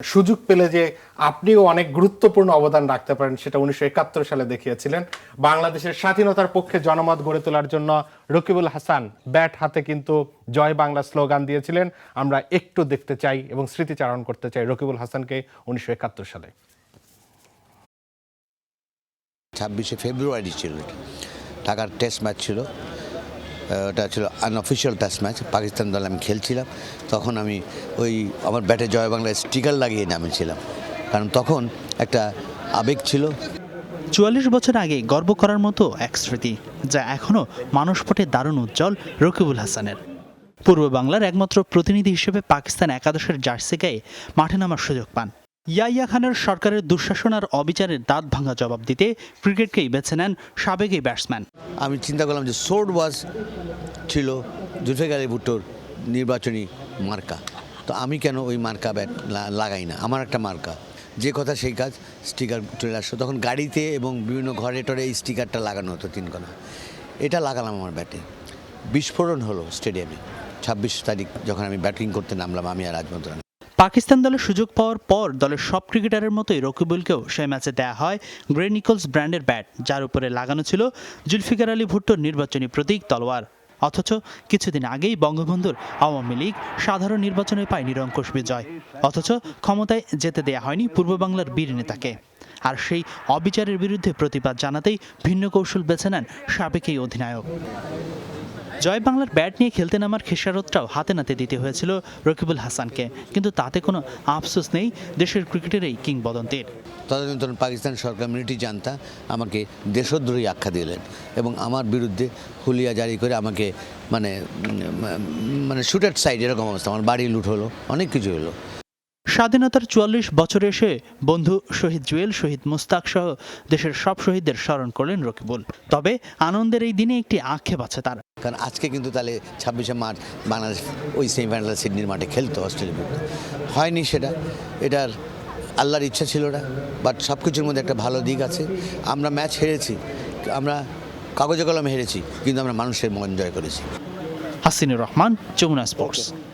সুযোগ পেলে যে আপনিও অনেক গুরুত্বপূর্ণ অবদান রাখতে পারেন, সেটা উনিশশো একাত্তর সালে দেখিয়েছিলেন। বাংলাদেশের স্বাধীনতার পক্ষে জনমত গড়ে তোলার জন্য রকিবুল হাসান ব্যাট হাতে কিন্তু জয় বাংলা স্লোগান দিয়েছিলেন। আমরা একটু দেখতে চাই এবং স্মৃতিচারণ করতে চাই রকিবুল হাসানকে উনিশশো একাত্তর সালে। ছাব্বিশে ফেব্রুয়ারি ছিল ঢাকার টেস্ট ম্যাচ ছিল। ওটা ছিল আনঅফিসিয়াল টেস্ট ম্যাচ পাকিস্তান দলে আমি খেলছিলাম। তখন আমি ওই আমার ব্যাটে জয় বাংলায় স্টিকার লাগিয়ে নামেছিলাম কারণ তখন একটা আবেগ ছিল। চুয়াল্লিশ বছর আগে গর্ব করার মতো এক স্মৃতি, যা এখনও মানসপটে দারুণ উজ্জ্বল রকিবুল হাসানের। পূর্ব বাংলার একমাত্র প্রতিনিধি হিসেবে পাকিস্তান একাদশের জার্সি গায়ে মাঠে নামার সুযোগ পান। ইয়াইয়া খানের সরকারের দুঃশাসন আর অবিচারের দাঁত ভাঙা জবাব দিতে ক্রিকেটকেই বেছে নেন সাবেক এই ব্যাটসম্যান। আমি চিন্তা করলাম যে সোর্ড ওয়াজ ছিল জুলফিকার আলী ভুট্টোর নির্বাচনী মার্কা। তো আমি কেন ওই মার্কা ব্যাট লাগাই না? আমার একটা মার্কা। যে কথা সেই কাজ, স্টিকার চলে আসতো। তখন গাড়িতে এবং বিভিন্ন ঘরে টরে এই স্টিকারটা লাগানো হতো তিন কোনা এটা লাগালাম আমার ব্যাটে। বিস্ফোরণ হলো স্টেডিয়ামে। ছাব্বিশ তারিখ যখন আমি ব্যাটিং করতে নামলাম আমি আর রাজমন্ত্র পাকিস্তান দলে সুযোগ পাওয়ার পর দলের সব ক্রিকেটারের মতোই রকিবুলকেও সেই ম্যাচে দেয়া হয় গ্রে নিকলস ব্র্যান্ডের ব্যাট, যার উপরে লাগানো ছিল জুলফিকার আলী ভুট্টোর নির্বাচনী প্রতীক তলোয়ার। অথচ কিছুদিন আগেই বঙ্গবন্ধুর আওয়ামী লীগ সাধারণ নির্বাচনে পায় নিরঙ্কুশ বিজয়। অথচ ক্ষমতায় যেতে দেয়া হয়নি পূর্ব বাংলার বীর নেতাকে। আর সেই অবিচারের বিরুদ্ধে প্রতিবাদ জানাতেই ভিন্ন কৌশল বেছে নেন সাবেক এই অধিনায়ক। জয় বাংলার ব্যাট নিয়ে খেলতে নামার খেসারতটাও হাতে নাতে দিতে হয়েছিল রকিবুল হাসানকে। কিন্তু তাতে কোনো আফসোস নেই দেশের ক্রিকেটের এই কিংবদন্তির। তদানীন্তন পাকিস্তান সরকার মিলিটারি জানতা আমাকে দেশদ্রোহী আখ্যা দিলেন এবং আমার বিরুদ্ধে হুলিয়া জারি করে আমাকে মানে মানে শুটের সাইড এরকম অবস্থা। আমার বাড়ি লুট হলো, অনেক কিছু হলো। স্বাধীনতার চুয়াল্লিশ বছরে এসে বন্ধু শহীদ জুয়েল শহীদ মুস্তাক সহ দেশের সব শহীদদের স্মরণ করলেন রকিবুল। তবে আনন্দের এই দিনে একটি আক্ষেপ আছে তার। কারণ আজকে কিন্তু তাহলে ছাব্বিশে মার্চ বাংলাদেশ ওই সেমিফাইনাল সিডনির মাঠে খেলতো অস্ট্রেলিয়ার বিরুদ্ধে। হয়নি সেটা। এটার আল্লাহর ইচ্ছা ছিল না বাট সব কিছুর মধ্যে একটা ভালো দিক আছে। আমরা ম্যাচ হেরেছি আমরা কাগজে কলমে হেরেছি কিন্তু আমরা মানুষের মন জয় করেছি। হাসিনুর রহমান যমুনা স্পোর্টস